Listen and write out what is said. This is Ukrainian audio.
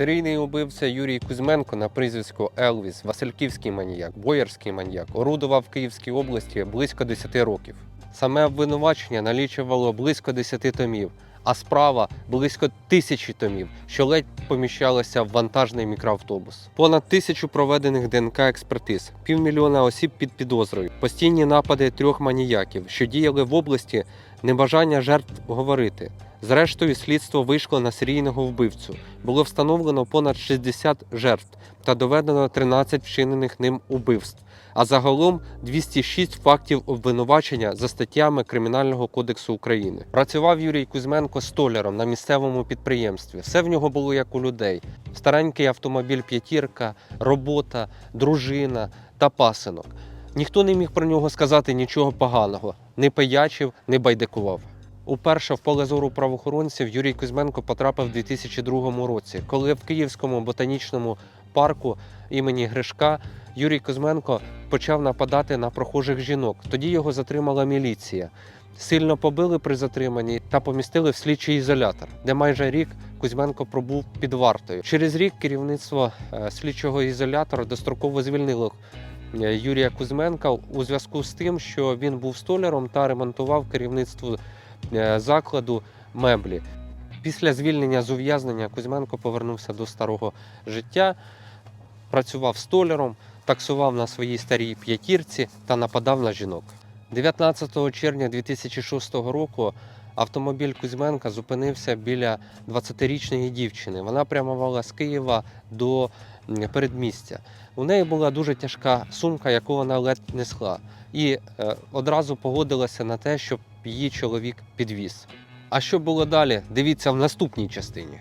Серійний убивця Юрій Кузьменко на прізвисько Елвіс, Васильківський маніяк, Боярський маніяк, орудував в Київській області близько 10 років. Саме обвинувачення налічувало близько 10 томів, а справа близько тисячі томів, що ледь поміщалися в вантажний мікроавтобус. Понад тисячу проведених ДНК експертиз, півмільйона осіб під підозрою, постійні напади трьох маніяків, що діяли в області, небажання жертв говорити. Зрештою, слідство вийшло на серійного вбивцю. Було встановлено понад 60 жертв та доведено 13 вчинених ним убивств. А загалом 206 фактів обвинувачення за статтями Кримінального кодексу України. Працював Юрій Кузьменко столяром на місцевому підприємстві. Все в нього було як у людей: старенький автомобіль п'ятірка, робота, дружина та пасинок. Ніхто не міг про нього сказати нічого поганого, не пиячив, не байдикував. Уперше в поле зору правоохоронців Юрій Кузьменко потрапив у 2002 році, коли в Київському ботанічному парку імені Гришка Юрій Кузьменко почав нападати на прохожих жінок. Тоді його затримала міліція. Сильно побили при затриманні та помістили в слідчий ізолятор, де майже рік Кузьменко пробув під вартою. Через рік керівництво е, слідчого ізолятора достроково звільнило е, Юрія Кузьменка у зв'язку з тим, що він був столяром та ремонтував керівництво закладу меблі. Після звільнення з ув'язнення Кузьменко повернувся до старого життя, працював столяром, таксував на своїй старій п'ятірці та нападав на жінок. 19 червня 2006 року автомобіль Кузьменка зупинився біля 20-річної дівчини. Вона прямувала з Києва до передмістя. У неї була дуже тяжка сумка, яку вона ледь несла, і е, одразу погодилася на те, щоб її чоловік підвіз. А що було далі? Дивіться в наступній частині.